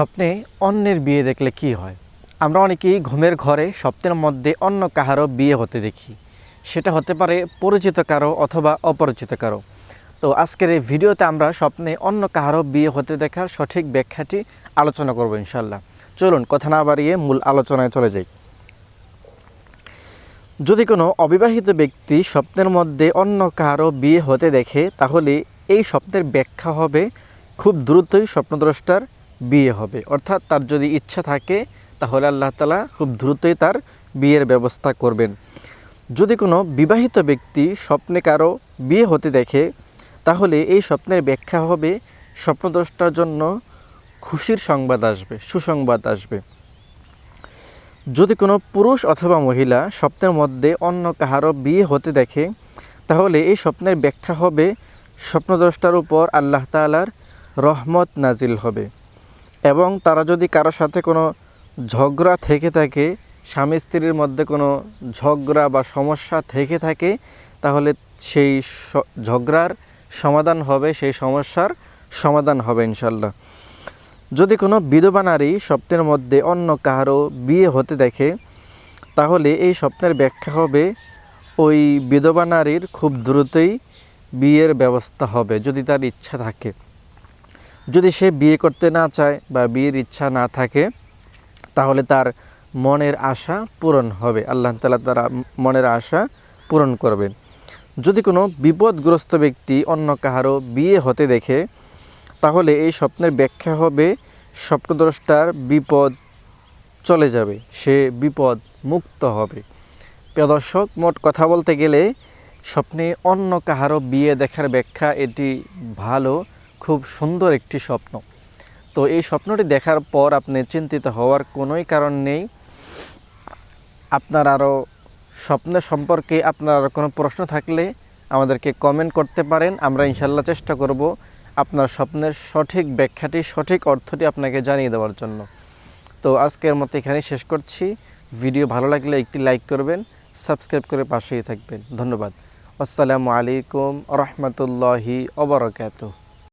স্বপ্নে অন্যের বিয়ে দেখলে কি হয়? আমরা অনেকেই ঘুমের ঘরে স্বপ্নের মধ্যে অন্য কাহারও বিয়ে হতে দেখি। সেটা হতে পারে পরিচিত কারও অথবা অপরিচিত কারও। তো আজকের এই ভিডিওতে আমরা স্বপ্নে অন্য কাহারও বিয়ে হতে দেখার সঠিক ব্যাখ্যাটি আলোচনা করব ইনশাল্লাহ চলুন কথা না বাড়িয়ে মূল আলোচনায় চলে যাই। যদি কোনো অবিবাহিত ব্যক্তি স্বপ্নের মধ্যে অন্য কারও বিয়ে হতে দেখে, তাহলে এই স্বপ্নের ব্যাখ্যা হবে খুব দ্রুতই স্বপ্নদ্রষ্টার বিয়ে হবে। অর্থাৎ তার যদি ইচ্ছা থাকে, তাহলে আল্লাহ তালা খুব দ্রুতই তার বিয়ের ব্যবস্থা করবেন। যদি কোনো বিবাহিত ব্যক্তি স্বপ্নে কারও বিয়ে হতে দেখে, তাহলে এই স্বপ্নের ব্যাখ্যা হবে, স্বপ্নদ্রষ্টার জন্য খুশির সংবাদ আসবে, সুসংবাদ আসবে। যদি কোনো পুরুষ অথবা মহিলা স্বপ্নের মধ্যে অন্য কাহারও বিয়ে হতে দেখে, তাহলে এই স্বপ্নের ব্যাখ্যা হবে, স্বপ্নদ্রষ্টার উপর আল্লাহ তালার রহমত নাজিল হবে। এবং তারা যদি কারও সাথে কোনো ঝগড়া থেকে থাকে, স্বামী স্ত্রীর মধ্যে কোনো ঝগড়া বা সমস্যা থেকে থাকে, তাহলে সেই ঝগড়ার সমাধান হবে, সেই সমস্যার সমাধান হবে ইনশাল্লাহ যদি কোনো বিধবা নারী স্বপ্নের মধ্যে অন্য কারও বিয়ে হতে দেখে, তাহলে এই স্বপ্নের ব্যাখ্যা হবে, ওই বিধবা নারীর খুব দ্রুতই বিয়ের ব্যবস্থা হবে, যদি তার ইচ্ছা থাকে। যদি সে বিয়ে করতে না চায় বা বিয়ের ইচ্ছা না থাকে, তাহলে তার মনের আশা পূরণ হবে। আল্লাহ তালা তারা মনের আশা পূরণ করবেন। যদি কোনো বিপদগ্রস্ত ব্যক্তি অন্য কাহারও বিয়ে হতে দেখে, তাহলে এই স্বপ্নের ব্যাখ্যা হবে, স্বপ্নদ্রষ্টার বিপদ চলে যাবে, সে বিপদ মুক্ত হবে। প্রিয় দর্শক, মোট কথা বলতে গেলে, স্বপ্নে অন্য কাহারও বিয়ে দেখার ব্যাখ্যা এটি ভালো। খুব সুন্দর একটি স্বপ্ন। তো এই স্বপ্নটি দেখার পর আপনি চিন্তিত হওয়ার কোনোই কারণ নেই। আপনার আরও স্বপ্ন সম্পর্কে আপনার আরও কোনো প্রশ্ন থাকলে আমাদেরকে কমেন্ট করতে পারেন। আমরা ইনশাল্লাহ চেষ্টা করব আপনার স্বপ্নের সঠিক ব্যাখ্যাটি, সঠিক অর্থটি আপনাকে জানিয়ে দেওয়ার জন্য। তো আজকের মতো এখানেই শেষ করছি। ভিডিও ভালো লাগলে একটি লাইক করবেন সাবস্ক্রাইব করে পাশেই থাকবেন। ধন্যবাদ। আসসালামু আলাইকুম রহমতুল্লাহি অবরকাত